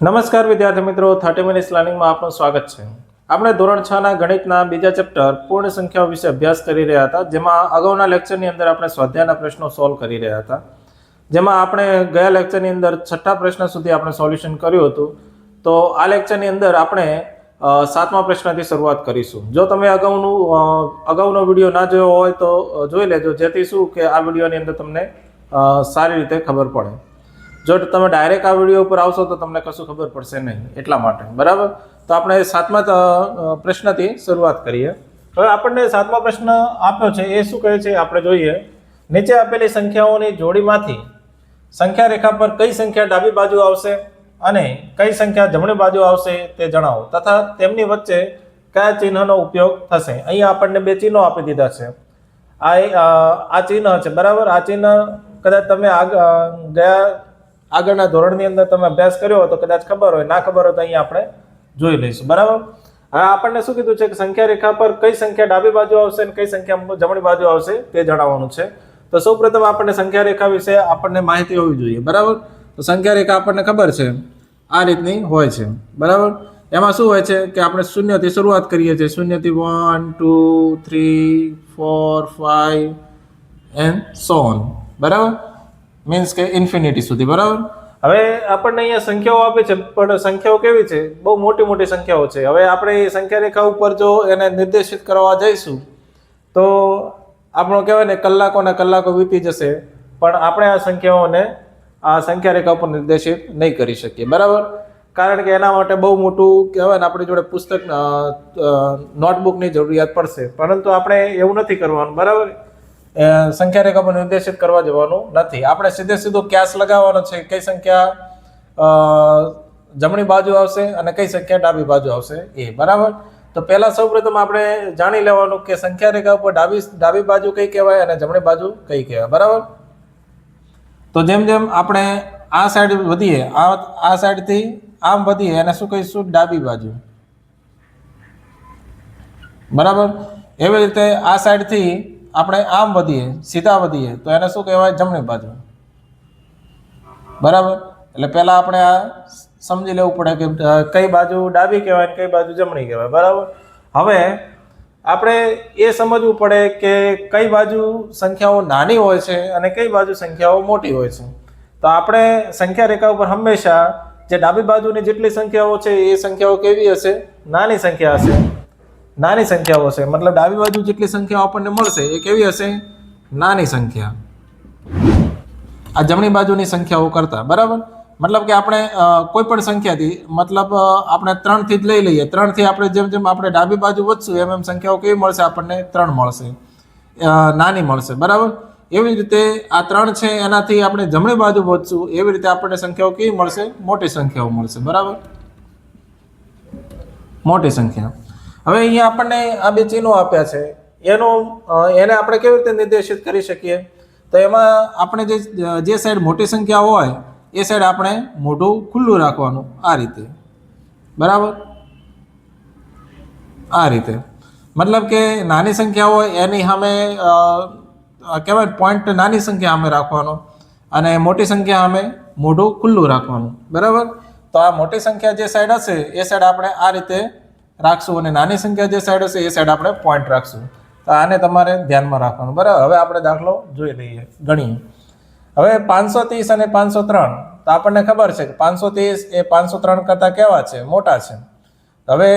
નમસ્કાર વિદ્યાર્થી મિત્રો, થર્ટી મિનિટ્સ લર્નિંગમાં આપનું સ્વાગત છે. આપણે ધોરણ છ ના ગણિતના બીજા ચેપ્ટર પૂર્ણ સંખ્યાઓ વિશે અભ્યાસ કરી રહ્યા હતા, જેમાં અગાઉના લેક્ચરની અંદર આપણે સ્વાધ્યાયના પ્રશ્નો સોલ્વ કરી રહ્યા હતા. જેમાં આપણે ગયા લેક્ચરની અંદર છઠ્ઠા પ્રશ્ન સુધી આપણે સોલ્યુશન કર્યું હતું. તો આ લેક્ચરની અંદર આપણે સાતમા પ્રશ્નથી શરૂઆત કરીશું. જો તમે અગાઉનું અગાઉનો વીડિયો ના જોયો હોય તો જોઈ લેજો. જેથી શું કે આ વિડીયોની અંદર તમને સારી રીતે ખબર પડે. જો તમે ડાયરેક્ટ આ વીડિયો ઉપર આવશો તો તમને કશું ખબર પડશે નહીં. એટલા માટે. બરાબર? તો આપણે સાતમા પ્રશ્નથી શરૂઆત કરીએ. હવે આપણને સાતમા પ્રશ્ન આપ્યો છે, એ શું કહે છે આપણે જોઈએ. નીચે આપેલી સંખ્યાઓની જોડીમાંથી સંખ્યા રેખા પર કઈ સંખ્યા ડાબી બાજુ આવશે અને કઈ સંખ્યા જમણી બાજુ આવશે તે જણાવો. તથા તેમની વચ્ચે કયા ચિહ્નનો ઉપયોગ થશે? અહીંયા આપણને બે ચિહ્નો આપી દીધા છે. આ આ ચિહ્ન છે, બરાબર? આ ચિહ્ન કદાચ તમે આગ ગયા આગળના ધોરણની અંદર તમે અભ્યાસ કર્યો હોય તો કદાચ ખબર હોય, ના ખબર હોય તો અહીંયા આપણે જોઈ લઈશું. બરાબર? હવે આપણને શું કીધું છે કે સંખ્યા રેખા પર કઈ સંખ્યા ડાબી બાજુ આવશે અને કઈ સંખ્યા જમણી બાજુ આવશે તે જણાવવાનું છે. તો સૌપ્રથમ આપણને સંખ્યા રેખા વિશે આપણને માહિતી હોવી જોઈએ. બરાબર? તો સંખ્યા રેખા આપણને ખબર છે. આ રીતની હોય છે. બરાબર? એમાં શું હોય છે કે આપણે શૂન્યથી શરૂઆત કરીએ છીએ. શૂન્યથી one, two, three, four, five, and so on બરાબર? મીન્સ કે ઇન્ફિનિટી સુધી, બરાબર? હવે આપણને અહીંયા સંખ્યાઓ આપી છે, પણ સંખ્યાઓ કેવી છે? બહુ મોટી મોટી સંખ્યાઓ છે. હવે આપણે એ સંખ્યા રેખા ઉપર જો એને નિર્દેશિત કરવા જઈશું, તો આપણો કહેવાય ને કલાકો ને કલાકો વીતી જશે, પણ આપણે આ સંખ્યાઓને આ સંખ્યા રેખા ઉપર નિર્દેશિત નહીં કરી શકીએ, બરાબર? કારણ કે એના માટે બહુ મોટું કહેવાય ને આપણી જોડે પુસ્તક નોટબુકની જરૂરિયાત પડશે. પરંતુ આપણે એવું નથી કરવાનું, બરાબર? સંખ્યા રેખા નિર્દેશિત કરવા જવાનું નથી. આપણે સીધે સીધો ક્યાસ લગાવવાનો છે, કઈ સંખ્યા જમણી બાજુ આવશે અને કઈ સંખ્યા ડાબી બાજુ આવશે એ, બરાબર? તો પહેલાં સૌપ્રથમ આપણે જાણી લેવાનું કે સંખ્યા રેખા ઉપર ડાબી ડાબી બાજુ કઈ કહેવાય અને જમણી બાજુ કઈ કહેવાય, બરાબર? તો જેમ જેમ આપણે આ સાઈડ વધીએ, આ આ સાઈડથી આમ વધીએ, એને શું કહીશું? ડાબી બાજુ. બરાબર? એવી રીતે આ સાઈડથી આપણે આમ વધીએ, સીધા વધીએ, તો એને શું કહેવાય? જમણી બાજુ. બરાબર? એટલે પહેલાં આપણે આ સમજી લેવું પડે કે કઈ બાજુ ડાબી કહેવાય કઈ બાજુ જમણી કહેવાય. બરાબર? હવે આપણે એ સમજવું પડે કે કઈ બાજુ સંખ્યાઓ નાની હોય છે અને કઈ બાજુ સંખ્યાઓ મોટી હોય છે. તો આપણે સંખ્યા રેખા ઉપર હંમેશા જે ડાબી બાજુની જેટલી સંખ્યાઓ છે એ સંખ્યાઓ કેવી હશે? નાની સંખ્યા હશે. નાની સંખ્યાઓ હશે. મતલબ ડાબી બાજુ જેટલી સંખ્યાઓ આપણને મળશે, એ કેવી હશે? નાની સંખ્યા. આ જમણી બાજુની સંખ્યાઓ કરતા, બરાબર? મતલબ કે આપણે કોઈ પણ સંખ્યાથી, મતલબ આપણે ત્રણથી જ લઈ લઈએ. ત્રણથી આપણે જેમ જેમ આપણે ડાબી બાજુ વધશું, એમ એમ સંખ્યાઓ કેવી મળશે? આપણને ત્રણ મળશે. નાની મળશે, બરાબર? એવી રીતે આ ત્રણ છે, એનાથી આપણે જમણી બાજુ વધશું, એવી રીતે આપણને સંખ્યાઓ કેવી મળશે? મોટી સંખ્યાઓ મળશે, બરાબર? મોટી સંખ્યા. હવે અહીંયા આપણને આ બે ચિહ્નો આપ્યા છે. એનો એને આપણે કેવી રીતે નિર્દેશિત કરી શકીએ? તો એમાં આપણે જે જે સાઈડ મોટી સંખ્યા હોય, એ સાઈડ આપણે મોઢું ખુલ્લું રાખવાનું, આ રીતે. બરાબર? આ રીતે. મતલબ કે નાની સંખ્યા હોય, એની સામે કહેવાય પોઈન્ટ નાની સંખ્યા સામે રાખવાનો અને મોટી સંખ્યા સામે મોઢું ખુલ્લું રાખવાનું. બરાબર? તો આ મોટી સંખ્યા જે સાઈડ હશે, એ સાઈડ આપણે આ રીતે રાખશું અને નાની સંખ્યા જે સાઈડ હશે, એ સાઈડ આપણે પોઈન્ટ રાખશું. તો આને તમારે ધ્યાનમાં રાખવાનું. બરાબર? હવે આપણે દાખલો જોઈ લઈએ, ગણીએ. હવે પાંચસો ત્રીસ અને પાંચસો ત્રણ. તો આપણને ખબર છે કે પાંચસો ત્રીસ એ પાંચસો ત્રણ કરતાં કેવા છે? મોટા છે. હવે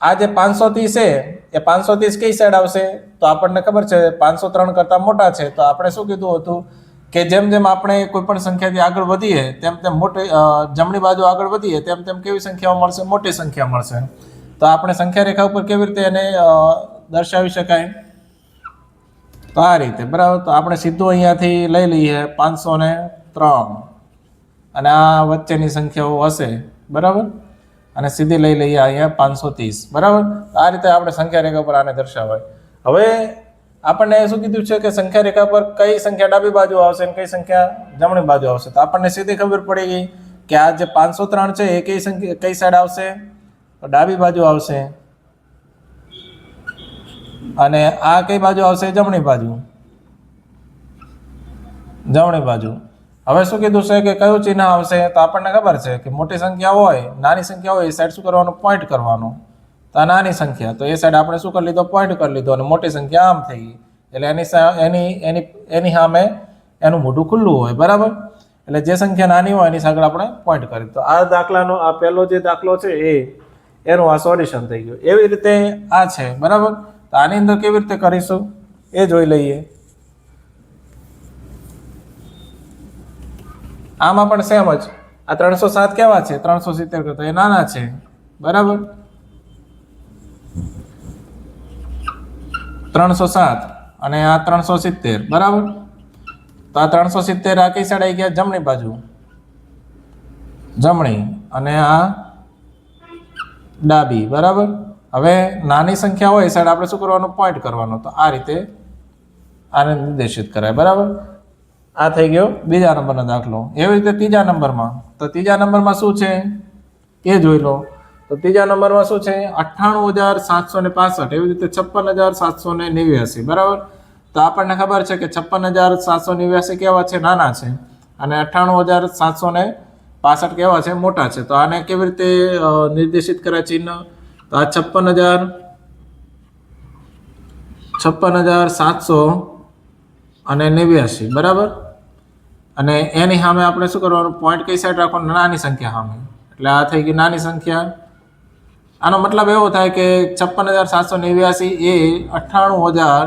આ જે પાંચસો ત્રીસ છે, એ પાંચસો ત્રીસ કઈ સાઈડ આવશે? તો આપણને ખબર છે, પાંચસો ત્રણ કરતાં મોટા છે. તો આપણે શું કીધું હતું? કે જેમ જેમ આપણે કોઈ પણ સંખ્યાથી આગળ વધીએ, તેમ તેમ મોટી જમણી બાજુ આગળ વધીએ, તેમ તેમ કેવી સંખ્યાઓ મળશે? મોટી સંખ્યા મળશે. તો આપણે સંખ્યા રેખા ઉપર કેવી રીતે એને દર્શાવી શકાય? તો આ રીતે, બરાબર? તો આપણે સીધું અહીંયાથી લઈ લઈએ પાંચસો ને ત્રણ. અને આ વચ્ચેની સંખ્યાઓ હશે, બરાબર? અને સીધી લઈ લઈએ અહીંયા પાંચસો ત્રીસ, બરાબર? આ રીતે આપણે સંખ્યા રેખા પર આને દર્શાવાય. હવે આપણને શું કીધું છે કે સંખ્યા રેખા પર કઈ સંખ્યા ડાબી બાજુ આવશે અને કઈ સંખ્યા જમણી બાજુ આવશે? તો આપણને સીધી ખબર પડી ગઈ કે આ જે પાંચસો ત્રણ છે એ કઈ સંખ્યા, કઈ સાઈડ આવશે? ડાબી બાજુ આવશે. અને આ કઈ બાજુ આવશે? જમણી બાજુ. જમણી બાજુ. હવે શું કીધું છે કે કયું ચિહ્ન આવશે? તો આપણને ખબર છે કે મોટી સંખ્યા હોય, નાની સંખ્યા હોય, એ સાઈડ શું કરવાનું? પોઈન્ટ કરવાનું. તો આ નાની સંખ્યા. તો એ સાઈડ આપણે શું કરી લીધો? પોઈન્ટ કરી લીધો અને મોટી સંખ્યા આમ થઈ. એટલે એની એની એની એની સામે એનું મોઢું ખુલ્લું હોય, બરાબર? એટલે જે સંખ્યા નાની હોય, એની આગળ આપણે પોઈન્ટ કરી. તો આ દાખલાનો, આ પહેલો જે દાખલો છે એ એનું આ સોલ્યુશન થઈ ગયું. એવી રીતે આ છે, બરાબર? તો આની અંદર કેવી રીતે કરીશું? એ જોઈ લઈએ. આમાં પણ સેમ જ. આ ત્રણસો સાત કેવા છે? ત્રણસો સિત્તેર કરતા. એ નાના છે. બરાબર? ત્રણસો સાત અને આ ત્રણસો સિત્તેર. બરાબર? તો આ ત્રણસો સિત્તેર આ કઈ સાઈડ આવી ગયા જમણી બાજુ. જમણી અને આ ડાબી, બરાબર? હવે નાની સંખ્યા હોય એ સાઈડ આપણે શું કરવાનું? પોઈન્ટ કરવાનો. તો આ રીતે આને નિર્દેશિત કરાય, બરાબર? આ થઈ ગયો બીજા નંબરનો દાખલો. એવી રીતે ત્રીજા નંબરમાં. તો ત્રીજા નંબરમાં શું છે? એ જોઈ લો. તો ત્રીજા નંબરમાં શું છે? અઠ્ઠાણું હજાર સાતસો ને પાસઠ. એવી રીતે છપ્પન હજાર સાતસો ને નેવ્યાસી, બરાબર? તો આપણને ખબર છે કે છપ્પન હજાર સાતસો નેવ્યાસી કેવા છે? નાના છે. અને અઠ્ઠાણું હજાર સાતસો ને પાસઠ કેવા છે? મોટા છે. તો આને કેવી રીતે નિર્દેશિત કરે ચિહ્ન? તો આ છપ્પન હજાર છપ્પન હજાર સાતસો અને નેવ્યાસી બરાબર? અને એની સામે આપણે શું કરવાનું? પોઈન્ટ કઈ સાઈડ રાખવાનું? નાની સંખ્યા સામે. એટલે આ થઈ ગઈ નાની સંખ્યા. આનો મતલબ એવો થાય કે છપ્પન હજાર સાતસો નેવ્યાસી એ અઠ્ઠાણું હજાર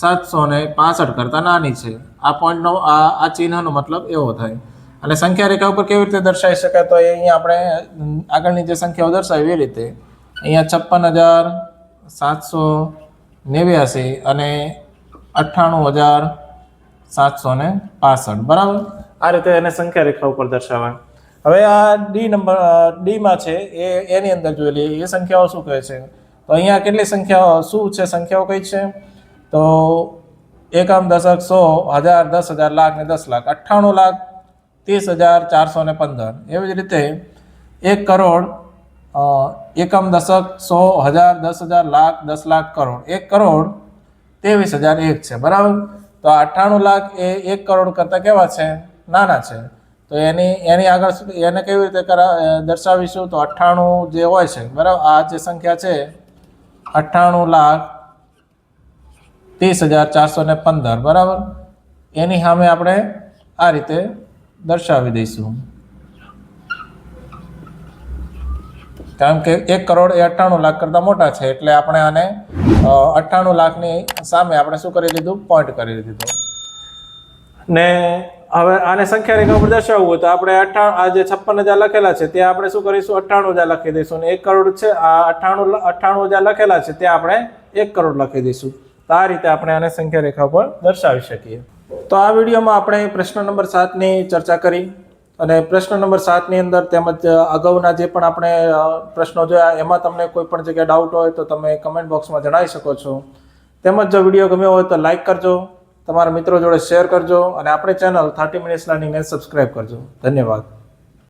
સાતસો ને પાસઠ કરતાં નાની છે. આ પોઈન્ટનો આ આ ચિહ્નનો મતલબ એવો થાય. અને સંખ્યા રેખા ઉપર કેવી રીતે દર્શાવી શકાય તો અહીંયા આપણે આગળની જે સંખ્યાઓ દર્શાવી એ રીતે. અહીંયા છપ્પન હજાર સાતસો નેવ્યાસી અને અઠ્ઠાણું હજાર સાતસો ને પાસઠ. બરાબર? આ રીતે એને સંખ્યા રેખા ઉપર દર્શાવાય હવે આ ડી નંબર ડીમાં છે, એ, એની અંદર લઈએ. એ સંખ્યાઓ શું કહે છે? તો અહીંયા કેટલી સંખ્યાઓ, શું છે સંખ્યાઓ કઈ છે? તો એકમ દશક સો, હજાર દસ હજાર લાખ ને દસ લાખ. અઠ્ઠાણું લાખ ત્રીસ હજાર ચારસો ને પંદર. એવી જ રીતે એક કરોડ એકમ દશક સો હજાર, દસ હજાર લાખ, દસ લાખ કરોડ. એક કરોડ ત્રેવીસ હજાર એક છે. બરાબર? તો અઠ્ઠાણું લાખ એ એક કરોડ કરતાં કેવા છે? નાના છે. તો એની એની આગળ એને કેવી રીતે કરા દર્શાવીશું? તો અઠ્ઠાણું જે હોય છે, બરાબર? આ જે સંખ્યા છે, અઠ્ઠાણું લાખ ત્રીસ હજાર ચારસો ને પંદર. બરાબર? એની સામે આપણે આ રીતે દર્શાવી દઈશું. કારણ કે એક કરોડ એ અઠ્ઠાણું લાખ કરતાં મોટા છે, એટલે આપણે આને અઠ્ઠાણું લાખની સામે આપણે શું કરી દીધું? પોઈન્ટ કરી દીધું. ને હવે આને સંખ્યા રેખા ઉપર દર્શાવવું હોય તો આપણે અઠ્ઠા, આ જે છપ્પન હજાર લખેલા છે, ત્યાં આપણે શું કરીશું? અઠ્ઠાણું હજાર લખી દઈશું. અને એક કરોડ છે, આ અઠ્ઠાણું અઠ્ઠાણું હજાર લખેલા છે, ત્યાં આપણે એક કરોડ લખી દઈશું. તો આ રીતે આપણે આને સંખ્યા રેખા ઉપર દર્શાવી શકીએ. તો આ વિડીયોમાં આપણે પ્રશ્ન નંબર સાતની ચર્ચા કરી અને પ્રશ્ન નંબર સાતની અંદર તેમજ અગાઉના જે પણ આપણે પ્રશ્નો જોયા, એમાં તમને કોઈ પણ જગ્યાએ ડાઉટ હોય તો તમે કમેન્ટ બોક્સમાં જણાવી શકો છો. તેમજ જો વીડિયો ગમ્યો હોય તો લાઇક કરજો, તમારા મિત્રો જોડે શેર કરજો અને આપણી ચેનલ થર્ટી મિનિટ્સ લર્નિંગને સબસ્ક્રાઈબ કરજો. ધન્યવાદ.